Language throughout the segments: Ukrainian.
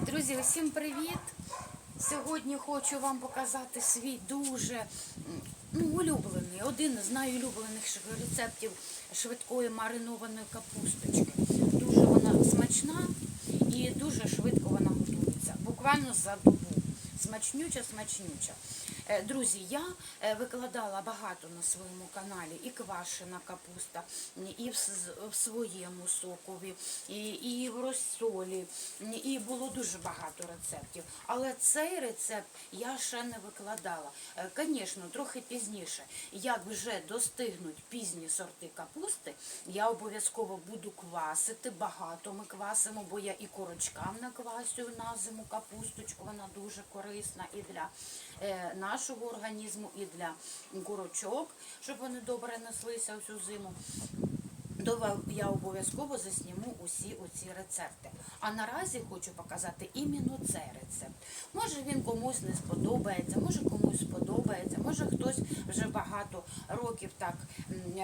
Друзі, усім привіт! Сьогодні хочу вам показати свій дуже ну, улюблений, один з найулюблених рецептів швидкої маринованої капусточки. Дуже вона смачна і дуже швидко вона готується. Буквально за добу. Смачнюча, смачнюча. Е, Друзі, я е, викладала багато на своєму каналі і квашена капуста, і в, своєму сокові, і, в розсолі, і було дуже багато рецептів. Але цей рецепт я ще не викладала. Звісно, трохи пізніше. Як вже достигнуть пізні сорти капусти, я обов'язково буду квасити. Багато ми квасимо, бо я і корочкам наквасюю на зиму капусточку. Вона дуже корисна і для е, нашого організму, і для курочок, щоб вони добре неслися всю зиму. То я обов'язково засніму усі оці рецепти. А наразі хочу показати іменно цей рецепт. Може він комусь не сподобається, може комусь сподобається, може хтось вже багато років так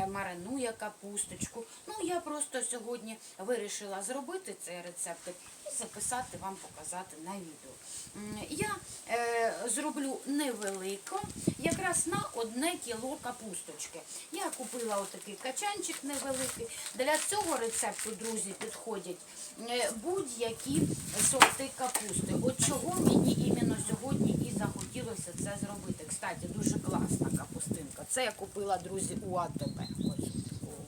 маринує капусточку. Ну я просто сьогодні вирішила зробити цей рецепт і записати вам, показати на відео. Я е, зроблю невелико, якраз на одне кіло капусточки. Я купила отакий качанчик невеликий. Для цього рецепту, друзі, підходять е, будь-які сорти капусти. От чого мені іменно сьогодні і захотілося це зробити. Кстати, дуже класна капустинка. Це я купила, друзі, у АТБ.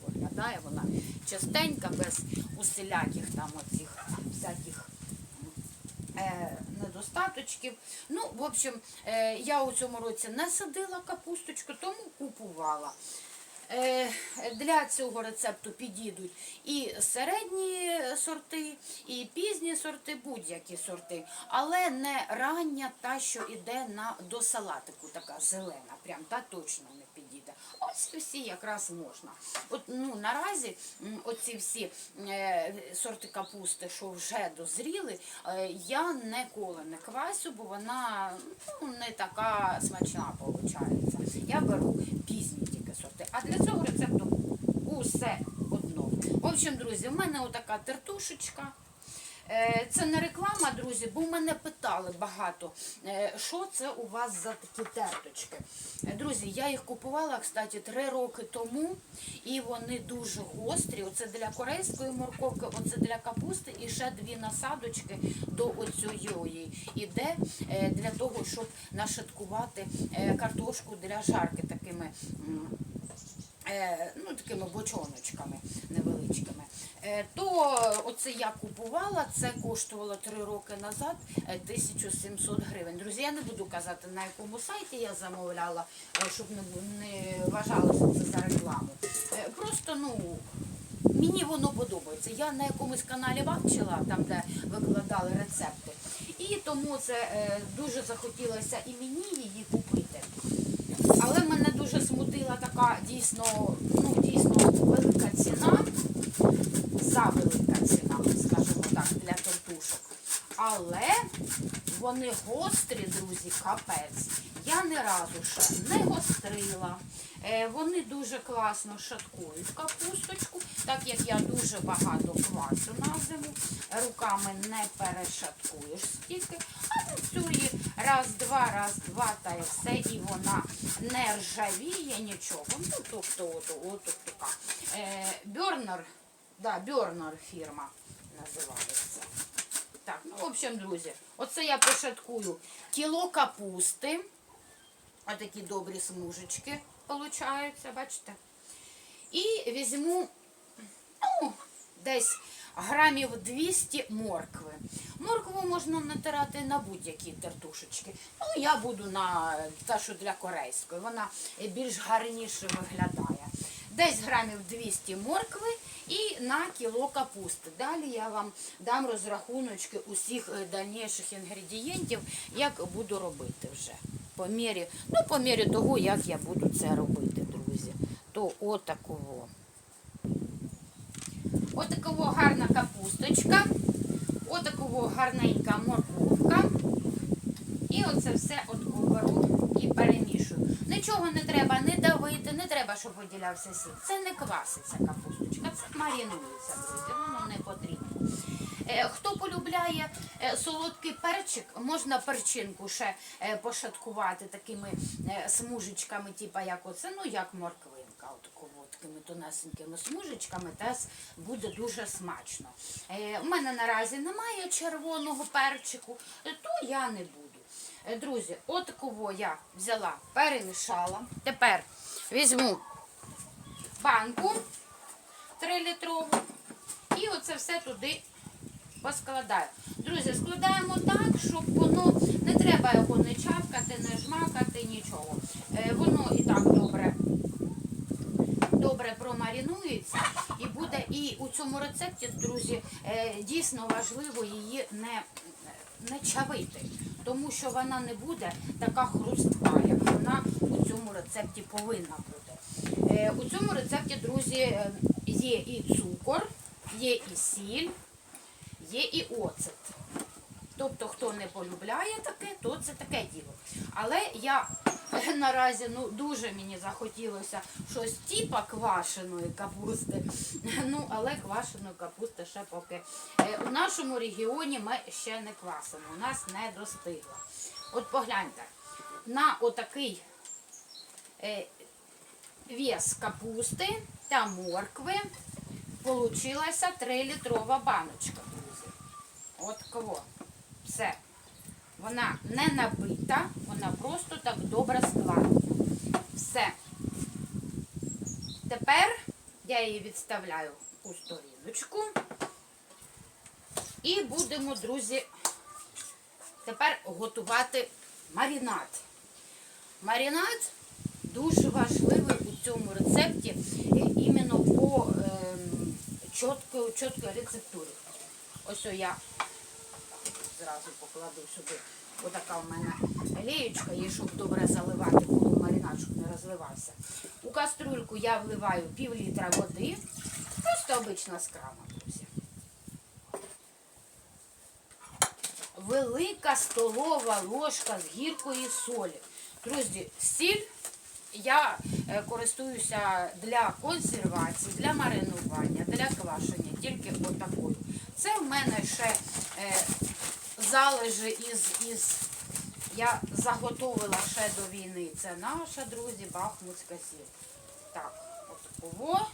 Виглядає вона частенька, без усіляких там оцих всяких е, недостаточків. Ну, в общем, е, я у цьому році не садила капусточку, тому купувала. Е, Для цього рецепту підійдуть і середні сорти, і пізні сорти, будь-які сорти, але не рання та, що йде на до салатику, така зелена, прям та точно не. Ось всі якраз можна. От ну наразі оці всі е, сорти капусти, що вже дозріли, е, я ніколи не квасю, бо вона ну, не така смачна виходить. Я беру пізні тільки сорти. А для цього рецепту усе одно. В общем, друзі, в мене отака тертушечка. Е, Це не реклама, друзі, бо мене питали багато, е, що це у вас за такі терточки. Е, Друзі, я їх купувала, кстати, три роки тому, і вони дуже гострі. Оце для корейської морковки, оце для капусти, і ще дві насадочки до оцієї іде для того, щоб нашаткувати картошку для жарки такими. Е, ну, такими бочоночками невеличкими. Е, То оце я купувала, це коштувало 3 роки назад е, 1700 гривень. Друзі, я не буду казати на якому сайті я замовляла, е, щоб не, вважалося це за рекламу. Е, Просто, ну, Мені воно подобається. Я на якомусь каналі бачила, там де викладали рецепти. І тому це е, дуже захотілося і мені її купити. Але мене дуже смутила така дійсно, ну дійсно велика ціна, завелика ціна, скажімо так, для тортушок. Але вони гострі, друзі, капець. Я ні разу ще не гострила. Е, Вони дуже класно шаткують капусточку, так як я дуже багато квасу на зиму, руками не перешаткуєш стільки, а на раз-два, раз-два, та і все, і вона не ржавіє нічого. Ну, тобто, от, от, от така. Е, Бьорнер, да, Бьорнер фірма називається. Так, ну, в общем, друзі, оце я пошаткую кіло капусти. Отакі добрі смужечки получаються, бачите? І візьму ну, десь грамів 200 моркви. Моркву можна натирати на будь-які тертушечки. Ну, я буду на та, що для корейської. Вона більш гарніше виглядає. Десь грамів 200 моркви і на кіло капусти. Далі я вам дам розрахуночки усіх е, дальніших інгредієнтів, як буду робити вже. По мірі, ну, по мірі того, як я буду це робити, друзі. То отакого. Отакого гарна капусточка, отакого гарненька морковка. І оце все от беру і перемішую. Нічого не треба не давити, не треба, щоб виділявся сік. Це не кваситься капусточка, це марінується, друзі, воно не потрібно. Е, Хто полюбляє е, солодкий перчик, можна перчинку ще е, пошаткувати такими смужечками, типа як оце, ну як морквинка, такими тонесенькими смужечками, теж буде дуже смачно. У мене наразі немає червоного перчику, то я не буду. Друзі, от кого я взяла, перемішала. Тепер візьму банку 3 літрову і оце все туди поскладаю. Друзі, складаємо так, щоб воно не треба його не чапкати, не жмакати, нічого. Е, Воно і так добре. Добре промарінується і буде і у цьому рецепті, друзі, е, дійсно важливо її не, не чавити, тому що вона не буде така хрустка, як вона у цьому рецепті повинна бути. Е, У цьому рецепті, друзі, є і цукор, є і сіль, є і оцет. Тобто, хто не полюбляє таке, то це таке діло. Але я наразі ну, дуже мені захотілося щось типа квашеної капусти. Ну, але квашеної капусти ще поки. Е, У нашому регіоні ми ще не квасимо, у нас не достигло. От погляньте, на отакий е, вес капусти та моркви получилася 3-літрова баночка. От кого. Все. Вона не набита, вона просто так добре складена. Все. Тепер я її відставляю у сторіночку. І будемо, друзі, тепер готувати маринад. Маринад дуже важливий у цьому рецепті е, іменно по ем, чіткої, рецептурі. Ось я зразу покладу сюди. Отака у мене лієчка, є, щоб добре заливати, коли маринад, щоб не розливався. У каструльку я вливаю пів літра води, просто обична скрама, друзі. Велика столова ложка з гіркої солі. Друзі, сіль я е, користуюся для консервації, для маринування, для квашення, тільки отакою. Це в мене ще е, залежи із, із я заготовила ще до війни. Це наша, друзі, бахмутська сіль. Так, от кого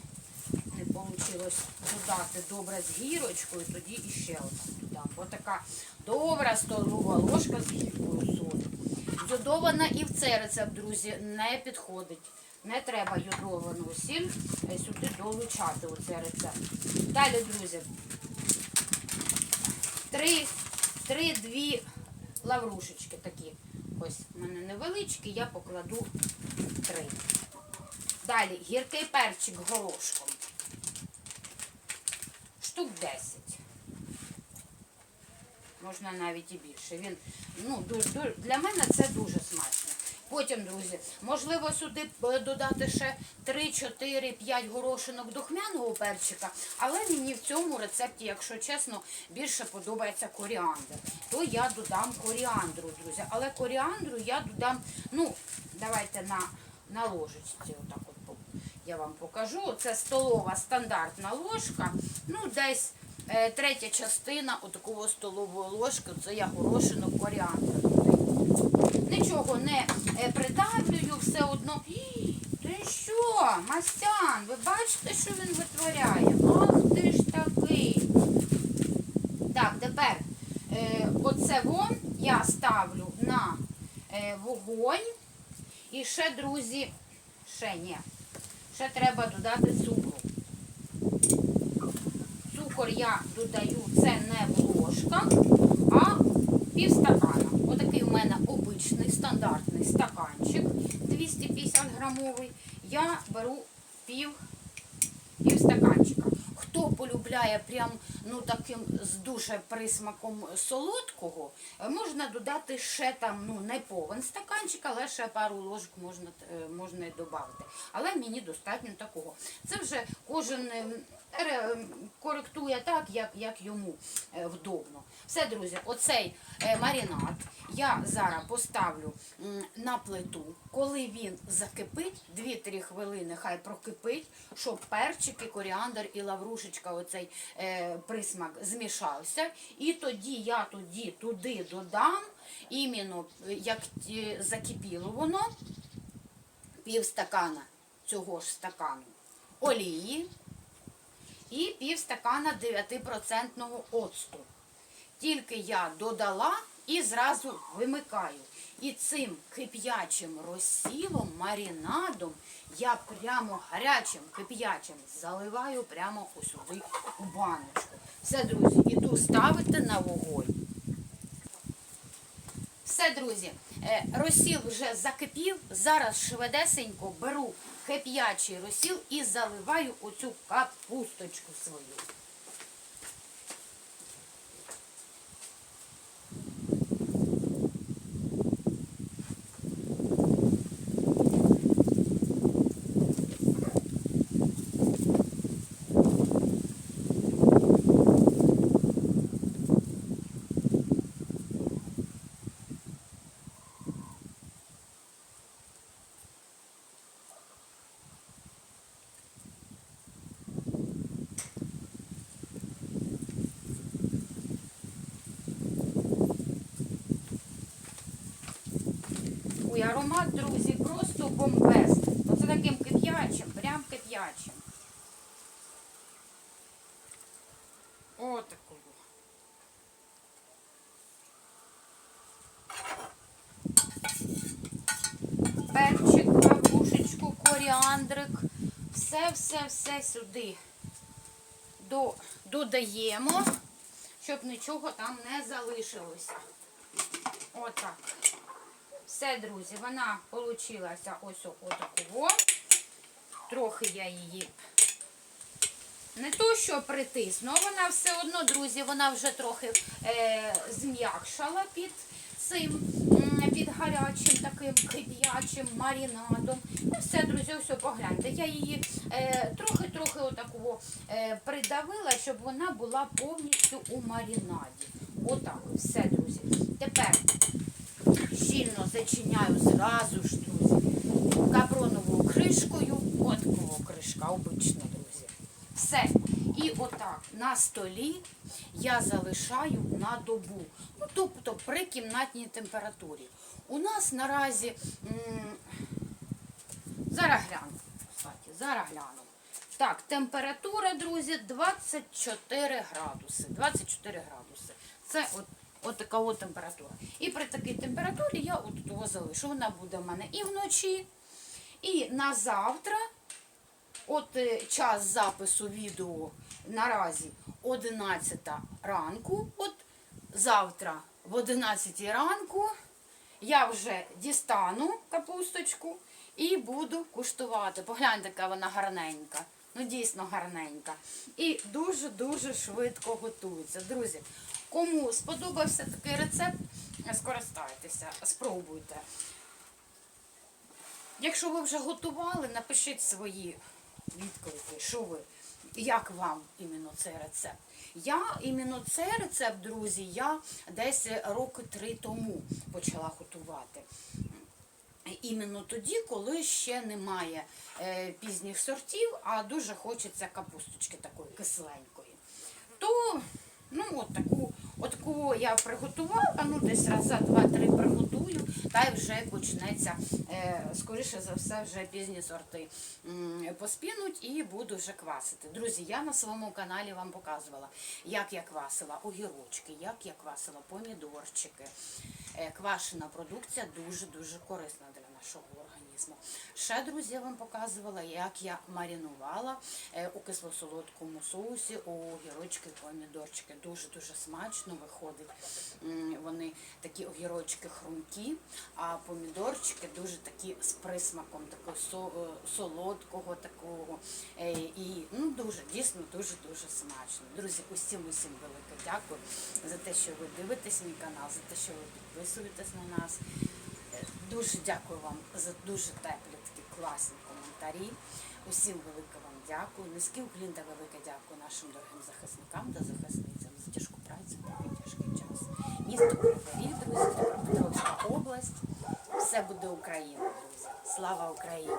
не вийшло додати добре з гірочкою, тоді іще одну додам. Ось така добра столова ложка з гіркою солі. Йодована і в цей рецепт, друзі, не підходить. Не треба йодовану сіль е, сюди долучати у цей рецепт. Далі, друзі, три, три дві лаврушечки такі. Ось у мене невеличкі, я покладу три. Далі гіркий перчик горошком. Штук 10. Можна навіть і більше. Він, ну, для мене це дуже смачно. Потім, друзі, можливо сюди е, додати ще 3, 4, 5 горошинок духмяного перчика, але мені в цьому рецепті, якщо чесно, більше подобається коріандр. То я додам коріандру, друзі. Але коріандру я додам, ну, давайте на, на ложечці, отак от я вам покажу. Це столова стандартна ложка. Ну, десь е, третя частина отакого столової ложки, це я горошинок коріандра додаю. Нічого не е, придавлюю, все одно. Ти що, Мастян, ви бачите, що він витворяє? Ах ти ж такий. Так, тепер е, оце вон я ставлю на е, вогонь. І ще, друзі, ще ні. Ще треба додати цукру. Цукор я додаю, це не в ложках, а пів. Обичний стандартний стаканчик 250 грамовий. Я беру пів, пів стаканчика. Хто полюбляє прям ну таким з дуже присмаком солодкого, можна додати ще там ну не повен стаканчик, але ще пару ложок можна е, можна і додати. Але мені достатньо такого. Це вже кожен е, коректує так, як, як йому е, вдобно. Все, друзі, оцей е, маринад я зараз поставлю на плиту. Коли він закипить, 2-3 хвилини хай прокипить, щоб перчики, коріандр і лаврушечка оцей е, присмак змішався, і тоді я тоді туди додам, іменно як е, закипіло воно, пів стакана цього ж стакану олії і пів стакана 9% оцту. Тільки я додала і зразу вимикаю. І цим кип'ячим розсілом, маринадом я прямо гарячим кип'ячим заливаю прямо ось сюди у баночку. Все, друзі, іду ставити на вогонь. Все, друзі, е, розсіл вже закипів. Зараз швидесенько беру кип'ячий розсіл і заливаю оцю капусточку свою. Аромат, друзі, просто бомбезний. Оце таким кип'ячим, прям кип'ячим. Отакого. Перчик, капушечку, коріандрик. Все, все, все сюди до, додаємо, щоб нічого там не залишилося. Отак. Все, друзі, вона получилася ось отакого. Трохи я її не то, що притисну, вона все одно, друзі, вона вже трохи е, зм'якшала під цим, під гарячим таким кип'ячим маринадом. Ну все, друзі, все погляньте. Я її е, трохи-трохи отакого е, придавила, щоб вона була повністю у маринаді. Отак, все, друзі. Тепер щільно зачиняю зразу ж, друзі, капроновою кришкою. От кого кришка, обична, друзі. Все. І отак на столі я залишаю на добу. Ну, тобто при кімнатній температурі. У нас наразі зараз гляну. Зараз гляну. Так, температура, друзі, 24 градуси. 24 градуси. Це от, от така от температура. І при такій температурі я от того залишу. Вона буде в мене і вночі, і на завтра. От е, час запису відео наразі 11 ранку. От завтра в 11 ранку я вже дістану капусточку і буду куштувати. Погляньте, яка вона гарненька. Ну, дійсно гарненька. І дуже-дуже швидко готується. Друзі, кому сподобався такий рецепт, скористайтеся, спробуйте. Якщо ви вже готували, напишіть свої відклики, що ви, як вам іменно цей рецепт. Я іменно цей рецепт, друзі, я десь роки три тому почала готувати. Іменно тоді, коли ще немає е, пізніх сортів, а дуже хочеться капусточки такої кисленької. То ну, от таку, от таку я приготувала, ну десь раз за два-три приготую, та й вже почнеться, е, скоріше за все, вже пізні сорти поспінуть і буду вже квасити. Друзі, я на своєму каналі вам показувала, як я квасила огірочки, як я квасила помідорчики. Е, Квашена продукція дуже-дуже корисна для нашого організму. Ще, друзі, я вам показувала, як я маринувала е, у кисло-солодкому соусі огірочки, помідорчики. Дуже-дуже смачно виходить. Вони такі огірочки хрумкі, а помідорчики дуже такі з присмаком такого е, солодкого такого. Е, І ну, дуже, дійсно, дуже-дуже смачно. Друзі, усім усім велике дякую за те, що ви дивитесь мій канал, за те, що ви підписуєтесь на нас. Е, Дуже дякую вам за дуже теплі такі класні коментарі. Усім велике вам дякую. Низький уклін та велике дякую нашим дорогим захисникам та захисницям за тяжку працю в такий тяжкий час. Місто Кривий, Дніпропетровська область. Все буде Україна, друзі. Слава Україні!